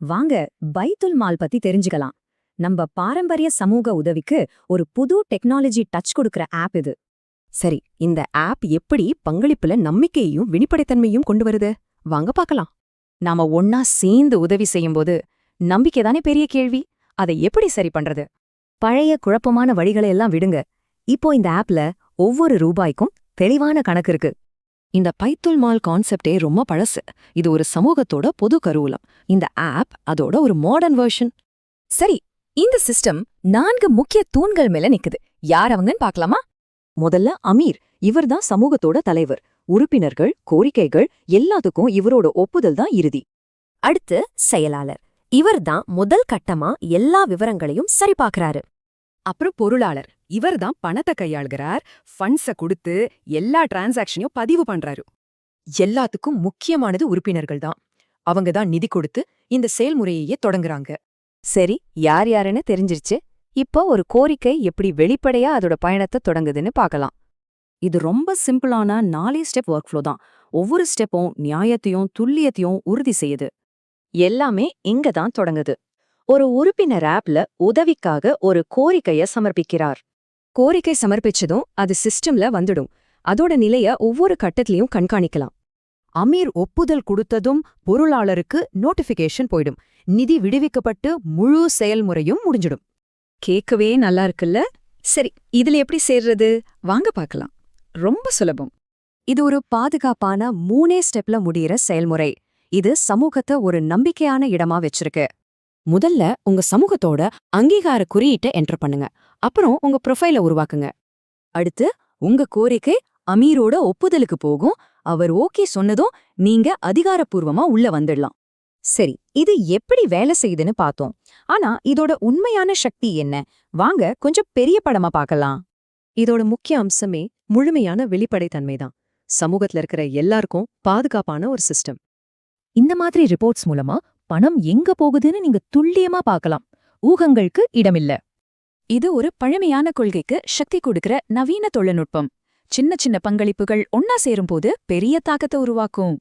வாங்க பைத்துல் மால் பத்தி தெரிஞ்சுக்கலாம். நம்ம பாரம்பரிய சமூக உதவிக்கு ஒரு புது டெக்னாலஜி டச் கொடுக்கற ஆப் இது. சரி இந்த ஆப் எப்படி பங்களிப்புல நம்பிக்கையையும் வெளிப்படைத்தன்மையும் கொண்டு வருது? வாங்க பார்க்கலாம். நாம ஒன்னா சேர்ந்து உதவி செய்யும்போது நம்பிக்கை தானே பெரிய கேள்வி? அதை எப்படி சரி பண்றது? பழைய குழப்பமான வழிகளை எல்லாம் விடுங்க. இப்போ இந்த ஆப்ல ஒவ்வொரு ரூபாய்க்கும் தெளிவான கணக்கு இருக்கு. இந்த பைத்துல் மால் கான்செப்டே ரொம்ப பழசு. இது ஒரு சமூகத்தோட பொது கருவூலம். இந்த ஆப் அதோட ஒரு மாடர்ன் வெர்ஷன் சரி இந்த சிஸ்டம் நான்கு முக்கிய தூண்கள் மேல நிக்குது. யார் அவங்கன்னு பாக்கலாமா முதல்ல அமீர் இவர்தான் சமூகத்தோட தலைவர். உறுப்பினர்கள் கோரிக்கைகள் எல்லாத்துக்கும் இவரோட ஒப்புதல் தான் இறுதி. அடுத்து செயலாளர். இவர்தான் முதல் கட்டமா எல்லா விவரங்களையும் சரிபார்க்கிறாரு அப்புறம் பொருளாளர். இவர்தான் பணத்தை கையாளுகிறார் ஃபண்ட்ஸ கொடுத்து எல்லா டிரான்சாக்ஷனையும் பதிவு பண்றாரு. எல்லாத்துக்கும் முக்கியமானது உறுப்பினர்கள் தான். அவங்க தான் நிதி கொடுத்து இந்த செயல்முறையையே தொடங்குறாங்க. சரி யார் யாருன்னு தெரிஞ்சிருச்சு. இப்போ ஒரு கோரிக்கை எப்படி வெளிப்படையா அதோட பயணத்தை தொடங்குதுன்னு பார்க்கலாம். இது ரொம்ப சிம்பிளான நாலே ஸ்டெப் ஒர்க் ஃப்ளோ தான். ஒவ்வொரு ஸ்டெப்பும் நியாயத்தையும் துல்லியத்தையும் உறுதி செய்யுது. எல்லாமே இங்க தான் தொடங்குது. ஒரு உறுப்பினர் ஆப்ல உதவிக்காக ஒரு கோரிக்கைய சமர்ப்பிக்கிறார். கோரிக்கை சமர்ப்பிச்சதும் அது சிஸ்டம்ல வந்துடும். அதோட நிலைய ஒவ்வொரு கட்டத்திலையும் கண்காணிக்கலாம். அமீர் ஒப்புதல் கொடுத்ததும் பொருளாளருக்கு நோட்டிஃபிகேஷன் போயிடும். நிதி விடுவிக்கப்பட்டு முழு செயல்முறையும் முடிஞ்சிடும். கேட்கவே நல்லா இருக்குல்ல? சரி இதுல எப்படி சேர்றது? வாங்க பார்க்கலாம். ரொம்ப சுலபம். இது ஒரு பாதுகாப்பான மூணே ஸ்டெப்ல முடியிற செயல்முறை. இது சமூகத்தை ஒரு நம்பிக்கையான இடமா வச்சிருக்கு. முதல்ல உங்க சமூகத்தோட அங்கீகார குறியீட்டை என்டர் பண்ணுங்க. அப்புறம் உங்க ப்ரொஃபைல உருவாக்குங்க. அடுத்து உங்க கோரிக்கை அமீரோட ஒப்புதலுக்கு போகும். அவர் ஓகே சொன்னதும் நீங்க அதிகாரப்பூர்வமா உள்ள வந்துடலாம். சரி இது எப்படி வேலை செய்யுதுன்னு பார்த்தோம். ஆனா இதோட உண்மையான சக்தி என்ன? வாங்க கொஞ்சம் பெரிய படமா பார்க்கலாம். இதோட முக்கிய அம்சமே முழுமையான வெளிப்படைத்தன்மை தான். சமூகத்துல இருக்கிற எல்லாருக்கும் பாதுகாப்பான ஒரு சிஸ்டம் இந்த மாதிரி ரிப்போர்ட்ஸ் மூலமா பணம் எங்க போகுதுன்னு நீங்க துல்லியமா பார்க்கலாம். ஊகங்களுக்கு இடமில்ல. இது ஒரு பழமையான கொள்கைக்கு சக்தி கொடுக்கிற நவீன தொழில்நுட்பம். சின்ன சின்ன பங்களிப்புகள் ஒன்னா சேரும்போது பெரிய தாக்கத்தை உருவாக்கும்.